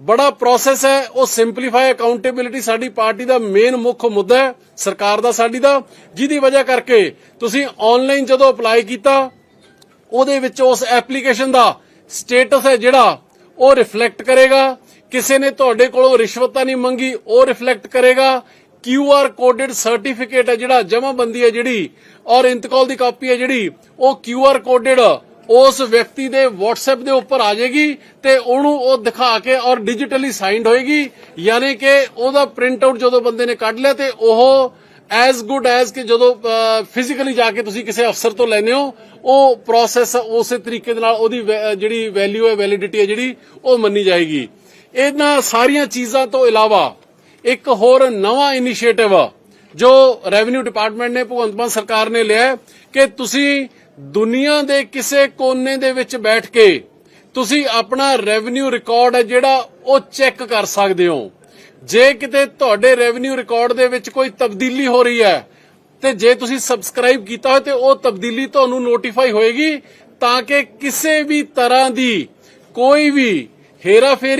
ਬੜਾ ਪ੍ਰੋਸੈਸ ਹੈ। ਉਹ ਸਿੰਪਲੀਫਾਈ ਅਕਾਊਂਟੇਬਿਲਿਟੀ ਸਾਡੀ ਪਾਰਟੀ ਦਾ ਮੇਨ ਮੁੱਖ ਮੁੱਦਾ ਹੈ, ਸਰਕਾਰ ਦਾ ਸਾਡੀ ਦਾ। ਜਿਹਦੀ ਵਜ੍ਹਾ ਕਰਕੇ ਤੁਸੀਂ ਆਨਲਾਈਨ ਜਦੋਂ ਅਪਲਾਈ ਕੀਤਾ, ਉਹਦੇ ਵਿੱਚ ਉਸ ਐਪਲੀਕੇਸ਼ਨ ਦਾ ਸਟੇਟਸ ਹੈ ਜਿਹੜਾ, ਉਹ ਰਿਫਲੈਕਟ ਕਰੇਗਾ। ਕਿਸੇ ਨੇ ਤੁਹਾਡੇ ਕੋਲੋਂ ਰਿਸ਼ਵਤ ਤਾਂ ਨਹੀਂ ਮੰਗੀ, ਉਹ ਰਿਫਲੈਕਟ ਕਰੇਗਾ। ਕਿਊ ਆਰ ਕੋਡਡ ਸਰਟੀਫਿਕੇਟ ਹੈ ਜਿਹੜਾ ਜਮ੍ਹਾਂਬੰਦੀ ਹੈ ਜਿਹੜੀ, ਔਰ ਇੰਤਕਾਲ ਦੀ ਕਾਪੀ ਹੈ ਜਿਹੜੀ, ਉਹ ਕਿਊ ਆਰ ਕੋਡਡ ਉਸ ਵਿਅਕਤੀ ਦੇ WhatsApp ਦੇ ਉੱਪਰ ਆ ਜਾਏਗੀ ਤੇ ਉਹਨੂੰ ਉਹ ਦਿਖਾ ਕੇ ਔਰ ਡਿਜੀਟਲੀ ਸਾਈਨਡ ਹੋਏਗੀ। ਯਾਨੀ ਕਿ ਉਹਦਾ ਪ੍ਰਿੰਟ ਆਊਟ ਜਦੋਂ ਬੰਦੇ ਨੇ ਕੱਢ ਲਿਆ ਤੇ ਉਹ ਐਸ ਗੁੱਡ ਐਸ ਕਿ ਜਦੋਂ ਫਿਜ਼ੀਕਲੀ ਜਾ ਕੇ ਤੁਸੀਂ ਕਿਸੇ ਅਫਸਰ ਤੋਂ ਲੈਨੇ ਹੋ, ਉਹ ਪ੍ਰੋਸੈਸ ਉਸੇ ਤਰੀਕੇ ਦੇ ਨਾਲ ਉਹਦੀ ਜਿਹੜੀ ਵੈਲਿਊ ਹੈ ਵੈਲਿਡਿਟੀ ਹੈ ਜਿਹੜੀ, ਉਹ ਮੰਨੀ ਜਾਏਗੀ। ਇਹਨਾਂ ਸਾਰੀਆਂ ਚੀਜ਼ਾਂ ਤੋਂ ਇਲਾਵਾ ਇੱਕ ਹੋਰ ਨਵਾਂ ਇਨੀਸ਼ੀਏਟਿਵ ਜੋ ਰੈਵਨਿਊ ਡਿਪਾਰਟਮੈਂਟ ਨੇ, ਭਗਵੰਤ ਮਾਨ ਸਰਕਾਰ ਨੇ ਲਿਆ ਕਿ ਤੁਸੀਂ ਦੁਨੀਆ ਦੇ ਕਿਸੇ ਕੋਨੇ ਦੇ ਵਿੱਚ ਬੈਠ ਕੇ ਤੁਸੀਂ ਆਪਣਾ ਰੈਵਨਿਊ ਰਿਕਾਰਡ ਹੈ ਜਿਹੜਾ ਉਹ ਚੈੱਕ ਕਰ ਸਕਦੇ ਹੋ। ਜੇ ਕਿਤੇ ਤੁਹਾਡੇ ਰੈਵਨਿਊ ਰਿਕਾਰਡ ਦੇ ਵਿੱਚ ਕੋਈ ਤਬਦੀਲੀ ਹੋ ਰਹੀ ਹੈ ਤੇ ਜੇ ਤੁਸੀਂ ਸਬਸਕ੍ਰਾਈਬ ਕੀਤਾ ਹੋਇਆ ਤੇ ਉਹ ਤਬਦੀਲੀ ਤੁਹਾਨੂੰ ਨੋਟੀਫਾਈ ਹੋਏਗੀ ਤਾਂ ਕਿ ਕਿਸੇ ਵੀ ਤਰ੍ਹਾਂ ਦੀ ਕੋਈ ਵੀ ਹੇਰਾਫੇਰੀ